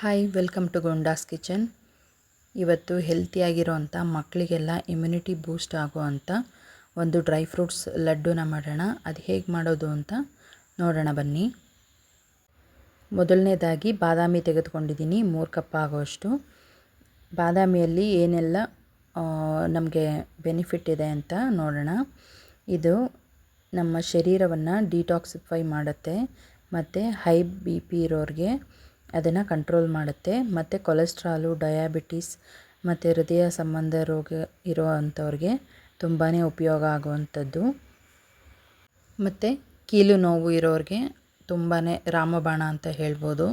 Hi welcome to Gonda's kitchen ಇವತ್ತು ಹೆಲ್ತಿಯಾಗಿರೋವಂಥ ಮಕ್ಕಳಿಗೆಲ್ಲ ಇಮ್ಯುನಿಟಿ ಬೂಸ್ಟ್ ಆಗುವಂಥ ಒಂದು ಡ್ರೈ ಫ್ರೂಟ್ಸ್ ಲಡ್ಡುನ ಮಾಡೋಣ. ಅದು ಹೇಗೆ ಮಾಡೋದು ಅಂತ ನೋಡೋಣ ಬನ್ನಿ. ಮೊದಲನೇದಾಗಿ ಬಾದಾಮಿ ತೆಗೆದುಕೊಂಡಿದ್ದೀನಿ, ಮೂರು ಕಪ್ ಆಗೋಷ್ಟು ಬಾದಾಮಿಯಲ್ಲಿ ಏನೆಲ್ಲ ನಮಗೆ ಬೆನಿಫಿಟ್ ಇದೆ ಅಂತ ನೋಡೋಣ. ಇದು ನಮ್ಮ ಶರೀರವನ್ನು ಡಿಟಾಕ್ಸಿಫೈ ಮಾಡುತ್ತೆ. ಮತ್ತು ಹೈ ಬಿ ಪಿ ಇರೋರಿಗೆ ಅದನ್ನು ಕಂಟ್ರೋಲ್ ಮಾಡುತ್ತೆ. ಮತ್ತು ಕೊಲೆಸ್ಟ್ರಾಲು ಡಯಾಬಿಟಿಸ್ ಮತ್ತು ಹೃದಯ ಸಂಬಂಧ ರೋಗ ಇರೋ ಅಂಥವ್ರಿಗೆ ತುಂಬಾ ಉಪಯೋಗ ಆಗುವಂಥದ್ದು. ಮತ್ತು ಕೀಲು ನೋವು ಇರೋರಿಗೆ ತುಂಬಾ ರಾಮಬಾಣ ಅಂತ ಹೇಳ್ಬೋದು.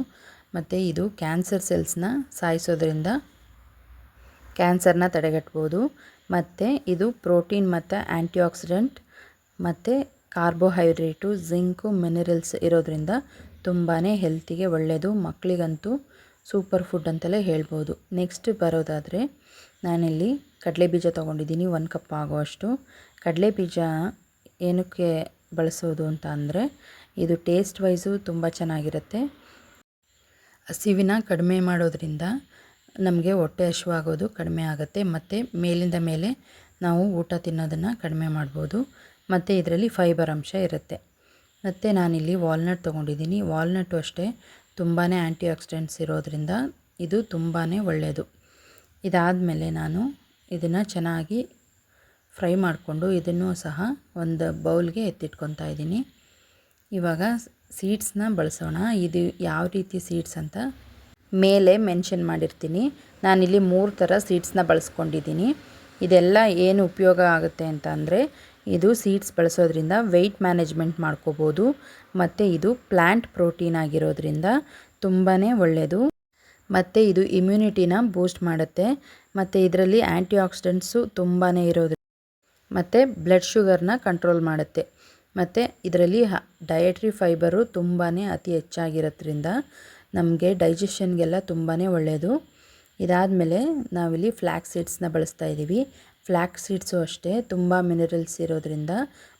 ಮತ್ತು ಇದು ಕ್ಯಾನ್ಸರ್ ಸೆಲ್ಸ್ನ ಸಾಯಿಸೋದ್ರಿಂದ ಕ್ಯಾನ್ಸರ್ನ ತಡೆಗಟ್ಬೋದು. ಮತ್ತು ಇದು ಪ್ರೋಟೀನ್ ಮತ್ತು ಆ್ಯಂಟಿ ಆಕ್ಸಿಡೆಂಟ್ ಮತ್ತು ಕಾರ್ಬೋಹೈಡ್ರೇಟು ಜಿಂಕು ಮಿನರಲ್ಸ್ ಇರೋದ್ರಿಂದ ತುಂಬಾ ಹೆಲ್ತಿಗೆ ಒಳ್ಳೆಯದು ಮಕ್ಕಳಿಗಂತೂ ಸೂಪರ್ ಫುಡ್ ಅಂತಲೇ ಹೇಳ್ಬೋದು. ನೆಕ್ಸ್ಟ್ ಬರೋದಾದರೆ, ನಾನಿಲ್ಲಿ ಕಡಲೆ ಬೀಜ ತೊಗೊಂಡಿದ್ದೀನಿ, ಒಂದು ಕಪ್ ಆಗುವಷ್ಟು. ಕಡಲೆ ಬೀಜ ಏನಕ್ಕೆ ಬಳಸೋದು ಅಂತ ಅಂದರೆ, ಇದು ಟೇಸ್ಟ್ ವೈಸು ತುಂಬ ಚೆನ್ನಾಗಿರುತ್ತೆ. ಹಸಿವಿನ ಕಡಿಮೆ ಮಾಡೋದ್ರಿಂದ ನಮಗೆ ಹೊಟ್ಟೆ ಹಸಿವಾಗೋದು ಕಡಿಮೆ ಆಗುತ್ತೆ. ಮತ್ತು ಮೇಲಿಂದ ಮೇಲೆ ನಾವು ಊಟ ತಿನ್ನೋದನ್ನು ಕಡಿಮೆ ಮಾಡ್ಬೋದು. ಮತ್ತು ಇದರಲ್ಲಿ ಫೈಬರ್ ಅಂಶ ಇರುತ್ತೆ. ಮತ್ತು ನಾನಿಲ್ಲಿ ವಾಲ್ನಟ್ ತೊಗೊಂಡಿದ್ದೀನಿ. ವಾಲ್ನಟ್ಟು ಅಷ್ಟೇ. ತುಂಬಾ ಆ್ಯಂಟಿ ಆಕ್ಸಿಡೆಂಟ್ಸ್ ಇರೋದ್ರಿಂದ ಇದು ತುಂಬಾ ಒಳ್ಳೆಯದು ಇದಾದಮೇಲೆ ನಾನು ಇದನ್ನು ಚೆನ್ನಾಗಿ ಫ್ರೈ ಮಾಡಿಕೊಂಡು ಇದನ್ನು ಸಹ ಒಂದು ಬೌಲ್ಗೆ ಎತ್ತಿಟ್ಕೊತಾ ಇದ್ದೀನಿ. ಇವಾಗ ಸೀಡ್ಸ್ನ ಬಳಸೋಣ. ಇದು ಯಾವ ರೀತಿ ಸೀಡ್ಸ್ ಅಂತ ಮೇಲೆ ಮೆನ್ಷನ್ ಮಾಡಿರ್ತೀನಿ. ನಾನಿಲ್ಲಿ ಮೂರು ಥರ ಸೀಡ್ಸ್ನ ಬಳಸ್ಕೊಂಡಿದ್ದೀನಿ. ಇದೆಲ್ಲ ಏನು ಉಪಯೋಗ ಆಗುತ್ತೆ ಅಂತ ಅಂದರೆ ಇದು ಸೀಡ್ಸ್ ಬಳಸೋದ್ರಿಂದ ವೆಯ್ಟ್ ಮ್ಯಾನೇಜ್ಮೆಂಟ್ ಮಾಡ್ಕೋಬೋದು. ಮತ್ತು ಇದು ಪ್ಲ್ಯಾಂಟ್ ಪ್ರೋಟೀನ್ ಆಗಿರೋದ್ರಿಂದ ತುಂಬಾ ಒಳ್ಳೆಯದು ಮತ್ತು ಇದು ಇಮ್ಯುನಿಟಿನ ಬೂಸ್ಟ್ ಮಾಡುತ್ತೆ. ಮತ್ತು ಇದರಲ್ಲಿ ಆ್ಯಂಟಿ ಆಕ್ಸಿಡೆಂಟ್ಸು ತುಂಬಾ ಇರೋದ್ರಿಂದ ಮತ್ತು ಬ್ಲಡ್ ಶುಗರ್ನ ಕಂಟ್ರೋಲ್ ಮಾಡುತ್ತೆ. ಮತ್ತು ಇದರಲ್ಲಿ ಡಯಟ್ರಿ ಫೈಬರು ತುಂಬಾ ಅತಿ ಹೆಚ್ಚಾಗಿರೋದ್ರಿಂದ ನಮಗೆ ಡೈಜೆಷನ್ಗೆಲ್ಲ ತುಂಬಾ ಒಳ್ಳೆಯದು ಇದಾದಮೇಲೆ ನಾವಿಲ್ಲಿ ಫ್ಲ್ಯಾಕ್ ಸೀಡ್ಸ್ನ ಬಳಸ್ತಾ ಇದ್ದೀವಿ ಫ್ಲ್ಯಾಕ್ ಸೀಡ್ಸು ಅಷ್ಟೇ, ತುಂಬ ಮಿನರಲ್ಸ್ ಇರೋದ್ರಿಂದ.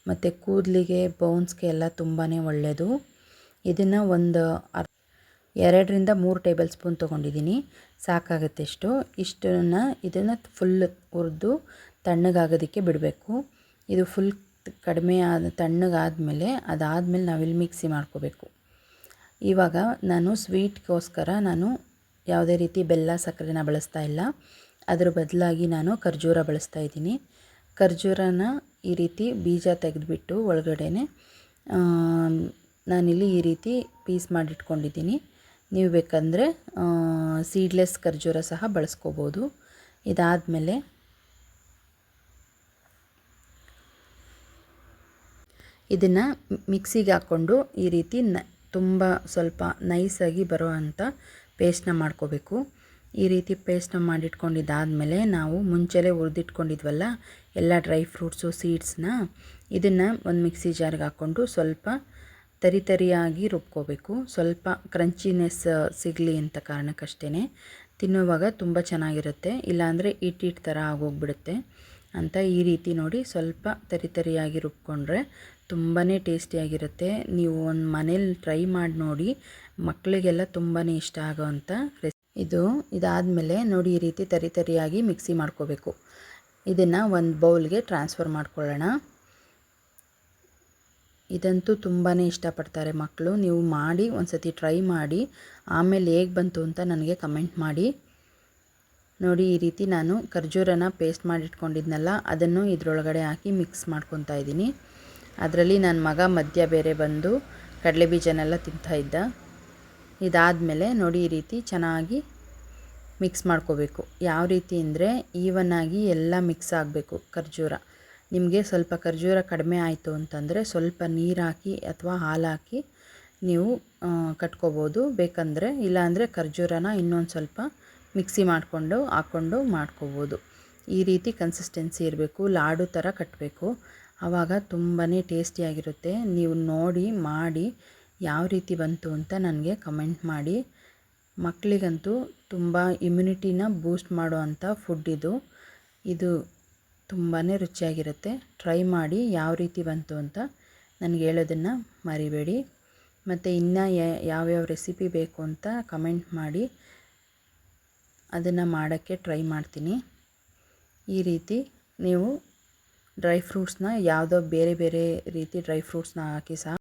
ಮತ್ತು ಕೂದಲಿಗೆ, ಬೋನ್ಸ್ಗೆ ಎಲ್ಲ ತುಂಬಾ ಒಳ್ಳೆಯದು ಇದನ್ನು ಒಂದು ಅರ್ ಎರಡರಿಂದ ಮೂರು ಟೇಬಲ್ ಸ್ಪೂನ್ ತೊಗೊಂಡಿದ್ದೀನಿ. ಸಾಕಾಗುತ್ತೆ ಇಷ್ಟು. ಇಷ್ಟನ್ನು ಇದನ್ನು ಫುಲ್ ಹುರಿದು ತಣ್ಣಗಾಗೋದಕ್ಕೆ ಬಿಡಬೇಕು. ಇದು ಫುಲ್ ಕಡಿಮೆ ಆದ, ತಣ್ಣಗಾದಮೇಲೆ ಅದಾದಮೇಲೆ ನಾವಿಲ್ಲಿ ಮಿಕ್ಸಿ ಮಾಡ್ಕೋಬೇಕು. ಇವಾಗ ನಾನು ಸ್ವೀಟ್ಗೋಸ್ಕರ ನಾನು ಯಾವುದೇ ರೀತಿ ಬೆಲ್ಲ, ಸಕ್ಕರೆನ ಬಳಸ್ತಾ ಇಲ್ಲ. ಅದರ ಬದಲಾಗಿ ನಾನು ಖರ್ಜೂರ ಬಳಸ್ತಾ ಇದ್ದೀನಿ. ಖರ್ಜೂರನ ಈ ರೀತಿ ಬೀಜ ತೆಗೆದುಬಿಟ್ಟು ಒಳಗಡೆನೆ ನಾನಿಲ್ಲಿ ಈ ರೀತಿ ಪೀಸ್ ಮಾಡಿಟ್ಕೊಂಡಿದ್ದೀನಿ. ನೀವು ಬೇಕಂದರೆ ಸೀಡ್ಲೆಸ್ ಖರ್ಜೂರ ಸಹ ಬಳಸ್ಕೋಬೋದು. ಇದಾದಮೇಲೆ ಇದನ್ನು ಮಿಕ್ಸಿಗೆ ಹಾಕ್ಕೊಂಡು ಈ ರೀತಿ ನ, ತುಂಬ ಸ್ವಲ್ಪ ನೈಸಾಗಿ ಬರೋ ಅಂಥ ಪೇಸ್ಟ್ನ ಮಾಡ್ಕೋಬೇಕು. ಈ ರೀತಿ ಪೇಸ್ಟ್ನ ಮಾಡಿಟ್ಕೊಂಡಿದ್ದಾದಮೇಲೆ ನಾವು ಮುಂಚೆಲೇ ಹುರಿದಿಟ್ಕೊಂಡಿದ್ವಲ್ಲ, ಎಲ್ಲ ಡ್ರೈ ಫ್ರೂಟ್ಸು ಸೀಡ್ಸ್ನ ಇದನ್ನು ಒಂದು ಮಿಕ್ಸಿ ಜಾರ್ಗೆ ಹಾಕ್ಕೊಂಡು ಸ್ವಲ್ಪ ತರಿ ತರಿಯಾಗಿ ರುಬ್ಕೋಬೇಕು. ಸ್ವಲ್ಪ ಕ್ರಂಚಿನೆಸ್ ಸಿಗಲಿ ಅಂತ ಕಾರಣಕ್ಕಷ್ಟೇ ತಿನ್ನುವಾಗ ತುಂಬ ಚೆನ್ನಾಗಿರುತ್ತೆ. ಇಲ್ಲಾಂದರೆ ಇಟ್ಟಿಟ್ಟು ಥರ ಆಗೋಗ್ಬಿಡುತ್ತೆ ಅಂತ ಈ ರೀತಿ ನೋಡಿ ಸ್ವಲ್ಪ ತರಿ ತರಿಯಾಗಿ ರುಬ್ಕೊಂಡ್ರೆ ತುಂಬಾ ಟೇಸ್ಟಿಯಾಗಿರುತ್ತೆ. ನೀವು ಒಂದು ಮನೇಲಿ ಟ್ರೈ ಮಾಡಿ ನೋಡಿ ಮಕ್ಕಳಿಗೆಲ್ಲ ತುಂಬಾ ಇಷ್ಟ ಆಗೋವಂಥ ಇದು ಇದಾದಮೇಲೆ ನೋಡಿ ಈ ರೀತಿ ತರಿ ತರಿಯಾಗಿ ಮಿಕ್ಸಿ ಮಾಡ್ಕೋಬೇಕು. ಇದನ್ನು ಒಂದು ಬೌಲ್ಗೆ ಟ್ರಾನ್ಸ್ಫರ್ ಮಾಡ್ಕೊಳ್ಳೋಣ. ಇದಂತೂ ತುಂಬಾ ಇಷ್ಟಪಡ್ತಾರೆ ಮಕ್ಕಳು ನೀವು ಮಾಡಿ ಒಂದು ಸತಿ ಟ್ರೈ ಮಾಡಿ. ಆಮೇಲೆ ಹೇಗೆ ಬಂತು ಅಂತ ನನಗೆ ಕಮೆಂಟ್ ಮಾಡಿ. ನೋಡಿ ಈ ರೀತಿ ನಾನು ಖರ್ಜೂರನ ಪೇಸ್ಟ್ ಮಾಡಿಟ್ಕೊಂಡಿದ್ನಲ್ಲ, ಅದನ್ನು ಇದರೊಳಗಡೆ ಹಾಕಿ ಮಿಕ್ಸ್ ಮಾಡ್ಕೊತಾ ಇದ್ದೀನಿ. ಅದರಲ್ಲಿ ನನ್ನ ಮಗ ಮಧ್ಯ ಬೇರೆ ಬಂದು ಕಡಲೆ ಬೀಜನೆಲ್ಲ ತಿಂತಾಯಿದ್ದ ಇದಾದಮೇಲೆ ನೋಡಿ ಈ ರೀತಿ ಚೆನ್ನಾಗಿ ಮಿಕ್ಸ್ ಮಾಡ್ಕೋಬೇಕು. ಯಾವ ರೀತಿ ಅಂದರೆ ಈವನ್ನಾಗಿ ಎಲ್ಲ ಮಿಕ್ಸ್ ಆಗಬೇಕು ಖರ್ಜೂರ. ನಿಮಗೆ ಸ್ವಲ್ಪ ಖರ್ಜೂರ ಕಡಿಮೆ ಆಯಿತು ಅಂತಂದರೆ ಸ್ವಲ್ಪ ನೀರು ಹಾಕಿ ಅಥವಾ ಹಾಲು ಹಾಕಿ ನೀವು ಕಟ್ಕೋಬೋದು. ಬೇಕಂದರೆ ಇಲ್ಲಾಂದರೆ ಖರ್ಜೂರನ ಇನ್ನೊಂದು ಸ್ವಲ್ಪ ಮಿಕ್ಸಿ ಮಾಡಿಕೊಂಡು ಹಾಕ್ಕೊಂಡು ಮಾಡ್ಕೋಬೋದು. ಈ ರೀತಿ ಕನ್ಸಿಸ್ಟೆನ್ಸಿ ಇರಬೇಕು. ಲಾಡು ಥರ ಕಟ್ಟಬೇಕು ಆವಾಗ ತುಂಬಾ ಟೇಸ್ಟಿಯಾಗಿರುತ್ತೆ ನೀವು ನೋಡಿ, ಮಾಡಿ ಯಾವ ರೀತಿ ಬಂತು ಅಂತ ನನಗೆ ಕಮೆಂಟ್ ಮಾಡಿ. ಮಕ್ಕಳಿಗಂತೂ ತುಂಬ ಇಮ್ಯುನಿಟಿನ ಬೂಸ್ಟ್ ಮಾಡೋ ಫುಡ್ ಇದು. ಇದು ತುಂಬಾ ರುಚಿಯಾಗಿರುತ್ತೆ. ಟ್ರೈ ಮಾಡಿ ಯಾವ ರೀತಿ ಬಂತು ಅಂತ ನನಗೆ ಹೇಳೋದನ್ನು ಮರಿಬೇಡಿ. ಮತ್ತು ಇನ್ನು ಯಾವ್ಯಾವ ರೆಸಿಪಿ ಬೇಕು ಅಂತ ಕಮೆಂಟ್ ಮಾಡಿ. ಅದನ್ನು ಮಾಡೋಕ್ಕೆ ಟ್ರೈ ಮಾಡ್ತೀನಿ. ಈ ರೀತಿ ನೀವು ಡ್ರೈ ಫ್ರೂಟ್ಸ್ನ ಯಾವುದೋ ಬೇರೆ ಬೇರೆ ರೀತಿ ಡ್ರೈ ಫ್ರೂಟ್ಸ್ನ ಹಾಕಿ ಸಹ